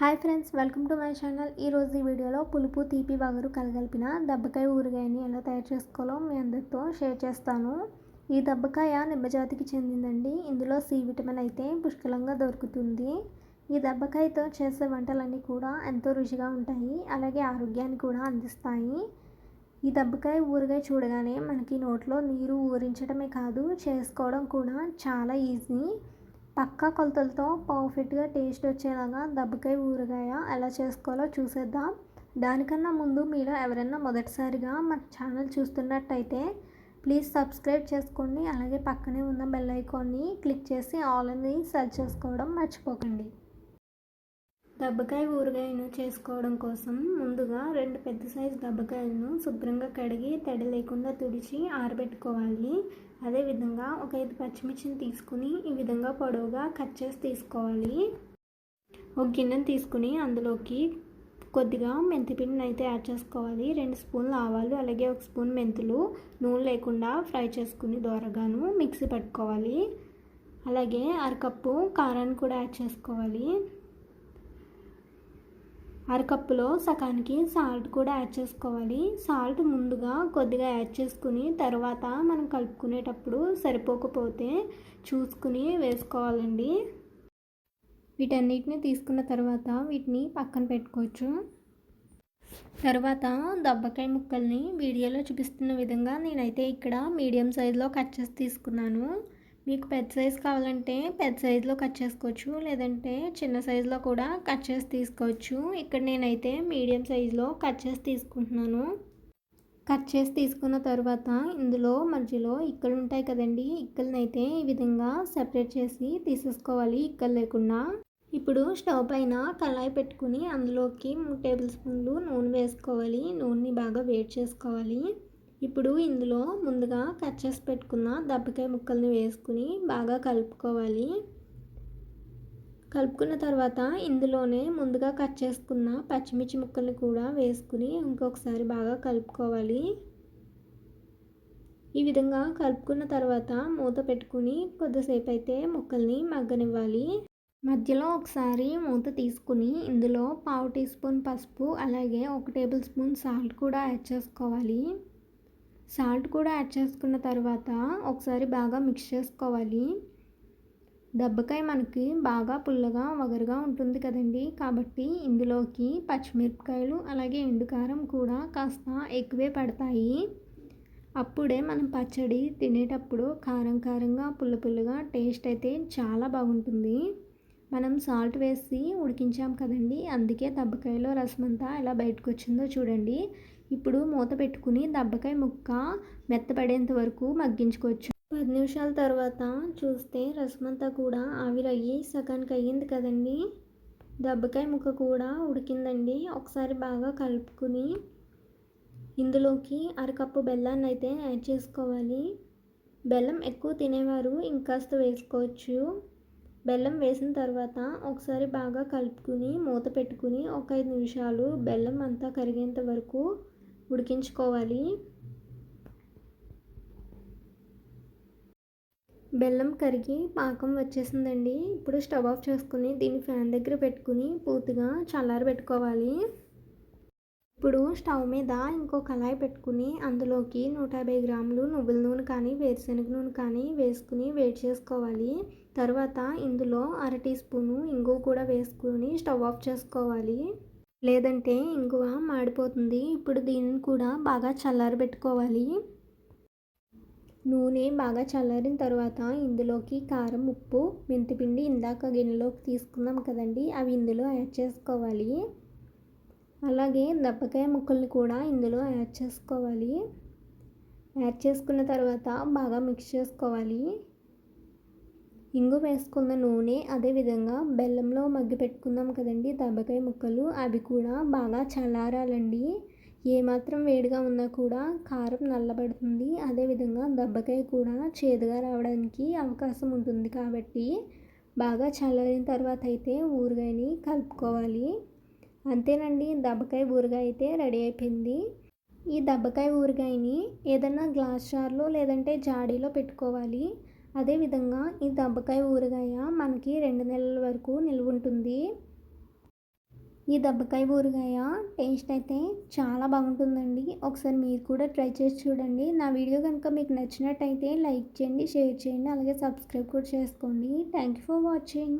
Hi friends welcome to my channel. ఈరోజు ఈ వీడియోలో పులుపు తీపి వగరు కలగలిపిన దెబ్బకాయ ఊరగాయని ఎలా తయారు చేసుకోవాలో మీ అందరితో షేర్ చేస్తాను. ఈ దెబ్బకాయ నిమ్మజాతికి చెందిందండి. ఇందులో సి విటమిన్ అయితే పుష్కలంగా దొరుకుతుంది. ఈ దెబ్బకాయతో చేసే వంటలన్నీ కూడా ఎంతో రుచిగా ఉంటాయి. అలాగే ఆరోగ్యాన్ని కూడా అందిస్తాయి. ఈ దెబ్బకాయ ఊరగాయ చూడగానే మనకి నోట్లో నీరు ఊరించడమే కాదు చేసుకోవడం కూడా చాలా ఈజీ. పక్కా కొలతలతో పర్ఫెక్ట్గా టేస్ట్ వచ్చేలాగా దబ్బకాయ ఊరగాయ ఎలా చేసుకోవాలో చూసేద్దాం. దానికన్నా ముందు మీరు ఎవరైనా మొదటిసారిగా మన ఛానల్ చూస్తున్నట్టయితే ప్లీజ్ సబ్స్క్రైబ్ చేసుకోండి. అలాగే పక్కనే ఉన్న బెల్ ఐకాన్ని క్లిక్ చేసి ఆల్ అని సెర్చ్ చేసుకోవడం మర్చిపోకండి. దబ్బకాయ ఊరగాయను చేసుకోవడం కోసం ముందుగా రెండు పెద్ద సైజు దబ్బకాయలను శుభ్రంగా కడిగి తడి లేకుండా తుడిచి ఆరబెట్టుకోవాలి. అదేవిధంగా ఒక ఐదు పచ్చిమిర్చిని తీసుకుని ఈ విధంగా పొడవుగా కట్ చేసి తీసుకోవాలి. ఒక గిన్నెను తీసుకుని అందులోకి కొద్దిగా మెంతిపిండిని అయితే యాడ్ చేసుకోవాలి. రెండు స్పూన్లు ఆవాలు అలాగే ఒక స్పూన్ మెంతులు నూనె లేకుండా ఫ్రై చేసుకుని దోరగాను మిక్సీ పట్టుకోవాలి. అలాగే అరకప్పు కారాన్ని కూడా యాడ్ చేసుకోవాలి. అరకప్పులో సగానికి సాల్ట్ కూడా యాడ్ చేసుకోవాలి. సాల్ట్ ముందుగా కొద్దిగా యాడ్ చేసుకుని తర్వాత మనం కలుపుకునేటప్పుడు సరిపోకపోతే చూసుకుని వేసుకోవాలండి. వీటన్నిటిని తీసుకున్న తర్వాత వీటిని పక్కన పెట్టుకోవచ్చు. తర్వాత దబ్బకాయ ముక్కల్ని వీడియోలో చూపిస్తున్న విధంగా నేనైతే ఇక్కడ మీడియం సైజులో కట్ చేసి తీసుకున్నాను. మీకు పెద్ద సైజ్ కావాలంటే పెద్ద సైజులో కట్ చేసుకోవచ్చు లేదంటే చిన్న సైజులో కూడా కట్ చేసి తీసుకోవచ్చు. ఇక్కడ నేనైతే మీడియం సైజులో కట్ చేసి తీసుకుంటున్నాను. కట్ చేసి తీసుకున్న తర్వాత ఇందులో మధ్యలో ఇక్కలు ఉంటాయి కదండి ఇక్కలనైతే ఈ విధంగా సెపరేట్ చేసి తీసేసుకోవాలి ఇక్కలు లేకుండా. ఇప్పుడు స్టవ్ పైన కళాయి పెట్టుకుని అందులోకి మూడు టేబుల్ స్పూన్లు నూనె వేసుకోవాలి. నూనెని బాగా వేడి చేసుకోవాలి. ఇప్పుడు ఇందులో ముందుగా కట్ చేసి పెట్టుకున్న దబ్బకాయ ముక్కల్ని వేసుకుని బాగా కలుపుకోవాలి. కలుపుకున్న తర్వాత ఇందులోనే ముందుగా కట్ చేసుకున్న పచ్చిమిర్చి ముక్కల్ని కూడా వేసుకుని ఇంకొకసారి బాగా కలుపుకోవాలి. ఈ విధంగా కలుపుకున్న తర్వాత మూత పెట్టుకుని కొద్దిసేపు అయితే ముక్కల్ని మగ్గనివ్వాలి. మధ్యలో ఒకసారి మూత తీసుకుని ఇందులో పావు టీ స్పూన్ పసుపు అలాగే ఒక టేబుల్ స్పూన్ సాల్ట్ కూడా యాడ్ చేసుకోవాలి. సాల్ట్ కూడా యాడ్ చేసుకున్న తర్వాత ఒకసారి బాగా మిక్స్ చేసుకోవాలి. దెబ్బకాయ మనకి బాగా పుల్లగా వగరుగా ఉంటుంది కదండి. కాబట్టి ఇందులోకి పచ్చిమిరపకాయలు అలాగే ఎండుకారం కూడా కాస్త ఎక్కువే పడతాయి. అప్పుడే మనం పచ్చడి తినేటప్పుడు కారం కారంగా పుల్ల పుల్లగా టేస్ట్ అయితే చాలా బాగుంటుంది. మనం సాల్ట్ వేసి ఉడికించాం కదండి. అందుకే దెబ్బకాయలో రసం అంతా ఎలా బయటకు వచ్చిందో చూడండి. ఇప్పుడు మూత పెట్టుకుని దబ్బకాయ ముక్క మెత్తపడేంత వరకు మగ్గించుకోవచ్చు. పది నిమిషాల తర్వాత చూస్తే రసం అంతా కూడా ఆవిరయ్యి సగానికి అయ్యింది కదండి. దబ్బకాయ ముక్క కూడా ఉడికిందండి. ఒకసారి బాగా కలుపుకుని ఇందులోకి అరకప్పు బెల్లాన్ని అయితే యాడ్ చేసుకోవాలి. బెల్లం ఎక్కువ తినేవారు ఇంకాస్త వేసుకోవచ్చు. బెల్లం వేసిన తర్వాత ఒకసారి బాగా కలుపుకుని మూత పెట్టుకుని ఒక ఐదు నిమిషాలు బెల్లం అంతా కరిగేంత వరకు ఉడికించుకోవాలి. బెల్లం కరిగి పాకం వచ్చేసిందండి. ఇప్పుడు స్టవ్ ఆఫ్ చేసుకుని దీన్ని ఫ్యాన్ దగ్గర పెట్టుకుని పూర్తిగా చల్లారి పెట్టుకోవాలి. ఇప్పుడు స్టవ్ మీద ఇంకో కళాయి పెట్టుకుని అందులోకి నూట యాభై గ్రాములు నువ్వుల నూనె కానీ వేరుశనగ నూనె కానీ వేసుకుని వేడి చేసుకోవాలి. తర్వాత ఇందులో అర టీ స్పూను ఇంగు కూడా వేసుకుని స్టవ్ ఆఫ్ చేసుకోవాలి. లేదంటే ఇంగువ మాడిపోతుంది. ఇప్పుడు దీనిని కూడా బాగా చల్లారబెట్టుకోవాలి నూనె బాగా చల్లారిన తర్వాత ఇందులోకి కారం ఉప్పు మెంతిపిండి ఇందాక గిన్నెలోకి తీసుకున్నాం కదండి అవి ఇందులో యాడ్ చేసుకోవాలి. అలాగే దప్పకాయ ముక్కల్ని కూడా ఇందులో యాడ్ చేసుకోవాలి. యాడ్ చేసుకున్న తర్వాత బాగా మిక్స్ చేసుకోవాలి. ఇంగు వేసుకున్న నూనె అదేవిధంగా బెల్లంలో మగ్గి పెట్టుకుందాం కదండి దెబ్బకాయ ముక్కలు. అవి కూడా బాగా చల్లారాలండి. ఏమాత్రం వేడిగా ఉన్నా కూడా కారం నల్లబడుతుంది. అదేవిధంగా దెబ్బకాయ కూడా చేదుగా రావడానికి అవకాశం ఉంటుంది కాబట్టి బాగా చల్లారిన తర్వాత అయితే ఊరగాయని కలుపుకోవాలి. అంతేనండి దెబ్బకాయ ఊరగాయ అయితే రెడీ అయిపోయింది. ఈ దెబ్బకాయ ఊరగాయని ఏదైనా గ్లాస్ జార్లో లేదంటే జాడీలో పెట్టుకోవాలి. అదేవిధంగా ఈ దబ్బకాయ ఊరగాయ మనకి రెండు నెలల వరకు నిల్వ ఉంటుంది. ఈ దెబ్బకాయ ఊరగాయ టేస్ట్ అయితే చాలా బాగుంటుందండి. ఒకసారి మీరు కూడా ట్రై చేసి చూడండి. నా వీడియో కనుక మీకు నచ్చినట్టయితే లైక్ చేయండి షేర్ చేయండి అలాగే సబ్స్క్రైబ్ కూడా చేసుకోండి. Thank you for watching.